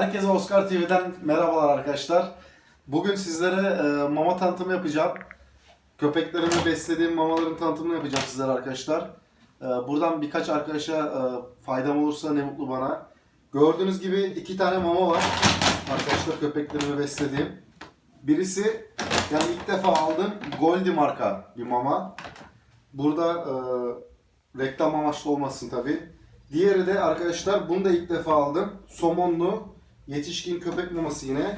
Herkese Oscar TV'den merhabalar arkadaşlar. Bugün sizlere e, mama tanıtımı yapacağım. Köpeklerimi beslediğim mamaların tanıtımını yapacağım sizlere arkadaşlar. E, buradan birkaç arkadaşa e, faydam olursa ne mutlu bana. Gördüğünüz gibi iki tane mama var. Arkadaşlar köpeklerimi beslediğim. Birisi yani ilk defa aldığım Goldie marka bir mama. Burada e, reklam amaçlı olmasın tabi. Diğeri de arkadaşlar bunu da ilk defa aldım. Somonlu yetişkin köpek maması yine.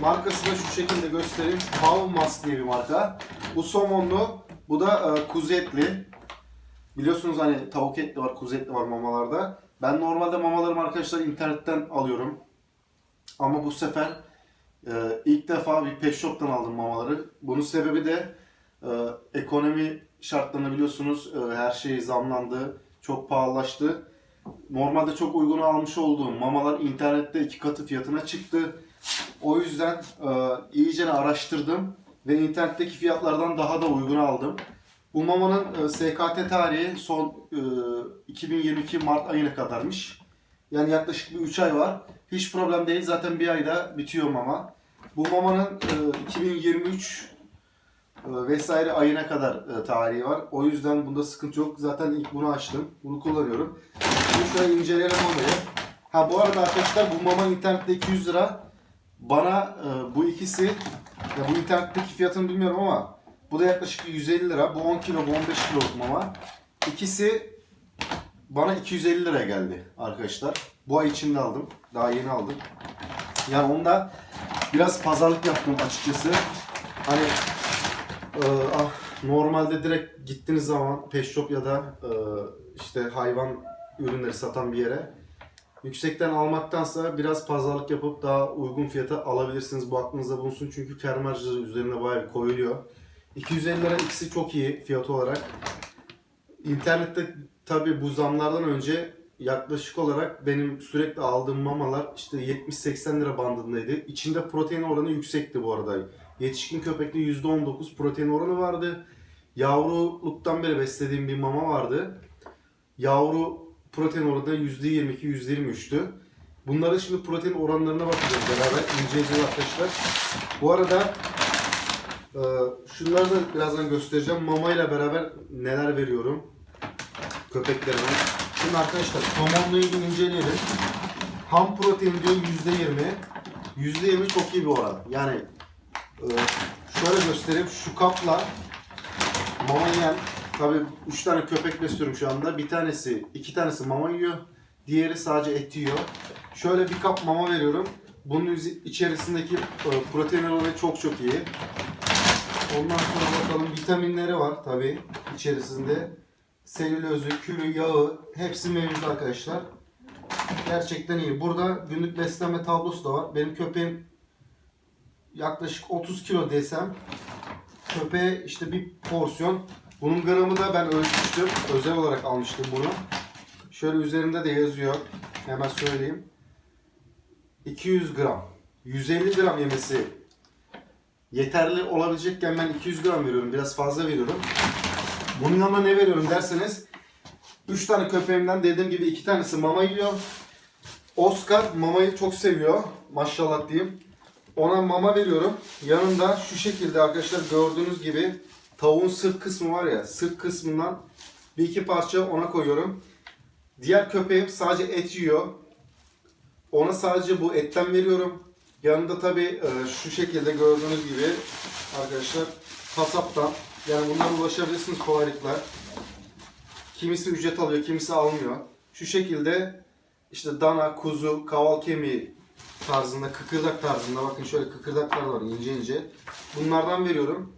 Markası da şu şekilde göstereyim. Palmas diye bir marka. Bu somonlu. Bu da e, kuzu etli. Biliyorsunuz hani tavuk etli var, kuzu etli var mamalarda. Ben normalde mamalarımı arkadaşlar internetten alıyorum. Ama bu sefer e, ilk defa bir pet shop'tan aldım mamaları. Bunun sebebi de e, ekonomi şartlarını biliyorsunuz e, her şey zamlandı, çok pahalılaştı. Normalde çok uygun almış olduğum mamalar internette iki katı fiyatına çıktı. O yüzden e, iyice araştırdım ve internetteki fiyatlardan daha da uygun aldım. Bu mamanın e, SKT tarihi son e, 2022 Mart ayına kadarmış. Yani yaklaşık bir 3 ay var. Hiç problem değil. Zaten bir ayda bitiyor mama. Bu mamanın e, 2023 e, vesaire ayına kadar e, tarihi var. O yüzden bunda sıkıntı yok. Zaten ilk bunu açtım. Bunu kullanıyorum. Şimdi şöyle inceleyelim mamayı. Ha bu arada arkadaşlar bu mama internette 200 lira. Bana e, bu ikisi ya bu internetteki fiyatını bilmiyorum ama bu da yaklaşık 150 lira. Bu 10 kilo, bu 15 kiloluk mama. İkisi bana 250 liraya geldi arkadaşlar. Bu ay içinde aldım. Daha yeni aldım. Yani onda biraz pazarlık yaptım açıkçası. Hani ee, ah, normalde direkt gittiğiniz zaman pet shop ya da e, işte hayvan ürünleri satan bir yere yüksekten almaktansa biraz pazarlık yapıp daha uygun fiyata alabilirsiniz. Bu aklınızda bulunsun çünkü kar marjları üzerine bayağı bir koyuluyor. 250 lira ikisi çok iyi fiyat olarak. İnternette tabi bu zamlardan önce yaklaşık olarak benim sürekli aldığım mamalar işte 70-80 lira bandındaydı. İçinde protein oranı yüksekti bu arada. Yetişkin köpekte %19 protein oranı vardı. Yavruluktan beri beslediğim bir mama vardı. Yavru protein oranı da %22-%23'tü. Bunların şimdi protein oranlarına bakacağız beraber. inceleyeceğiz arkadaşlar. Bu arada e, şunları da birazdan göstereceğim. Mama ile beraber neler veriyorum köpeklerime. Şimdi arkadaşlar somonla ilgili inceleyelim. Ham protein diyor %20. %20 çok iyi bir oran. Yani şöyle göstereyim. Şu kapla mama yiyen tabi 3 tane köpek besliyorum şu anda. Bir tanesi, iki tanesi mama yiyor. Diğeri sadece et yiyor. Şöyle bir kap mama veriyorum. Bunun içerisindeki e, protein oranı çok çok iyi. Ondan sonra bakalım vitaminleri var tabi içerisinde. Selülozü, külü, yağı hepsi mevcut arkadaşlar. Gerçekten iyi. Burada günlük beslenme tablosu da var. Benim köpeğim yaklaşık 30 kilo desem köpeğe işte bir porsiyon. Bunun gramı da ben ölçmüştüm. Özel olarak almıştım bunu. Şöyle üzerinde de yazıyor. Hemen söyleyeyim. 200 gram. 150 gram yemesi yeterli olabilecekken ben 200 gram veriyorum. Biraz fazla veriyorum. Bunun yanına ne veriyorum derseniz 3 tane köpeğimden dediğim gibi 2 tanesi mama yiyor. Oscar mamayı çok seviyor. Maşallah diyeyim. Ona mama veriyorum. Yanında şu şekilde arkadaşlar gördüğünüz gibi tavuğun sırt kısmı var ya sırt kısmından bir iki parça ona koyuyorum. Diğer köpeğim sadece et yiyor. Ona sadece bu etten veriyorum. Yanında tabi şu şekilde gördüğünüz gibi arkadaşlar kasaptan yani bunlara ulaşabilirsiniz kolaylıkla. Kimisi ücret alıyor, kimisi almıyor. Şu şekilde işte dana, kuzu, kaval kemiği tarzında, kıkırdak tarzında. Bakın şöyle kıkırdaklar var ince ince. Bunlardan veriyorum.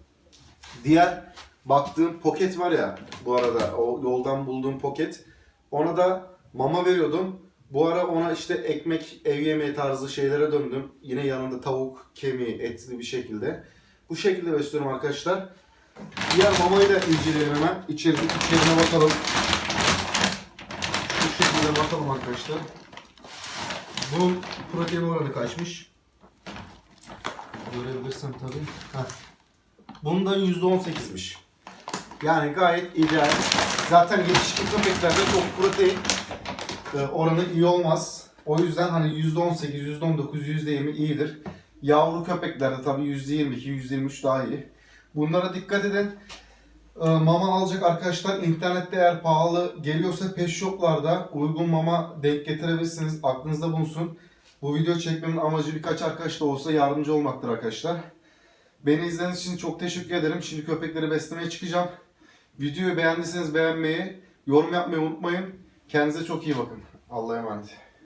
Diğer baktığım poket var ya bu arada o yoldan bulduğum poket. Ona da mama veriyordum. Bu ara ona işte ekmek, ev yemeği tarzı şeylere döndüm. Yine yanında tavuk, kemiği, etli bir şekilde. Bu şekilde besliyorum arkadaşlar. Diğer mamayı da inceleyelim hemen. İçeri, içerine bakalım. Bu şekilde bakalım arkadaşlar. Bunun protein oranı kaçmış? Görebilirsem tabii. Heh. Bunun da %18'miş. Yani gayet ideal. Zaten yetişkin köpeklerde çok protein e, oranı iyi olmaz. O yüzden hani %18, %19, %20 iyidir. Yavru köpeklerde tabii %22, %23 daha iyi. Bunlara dikkat edin. Ee, Mama alacak arkadaşlar internette eğer pahalı geliyorsa pet shoplarda uygun mama denk getirebilirsiniz. Aklınızda bulunsun. Bu video çekmemin amacı birkaç arkadaş da olsa yardımcı olmaktır arkadaşlar. Beni izlediğiniz için çok teşekkür ederim. Şimdi köpekleri beslemeye çıkacağım. Videoyu beğendiyseniz beğenmeyi, yorum yapmayı unutmayın. Kendinize çok iyi bakın. Allah'a emanet.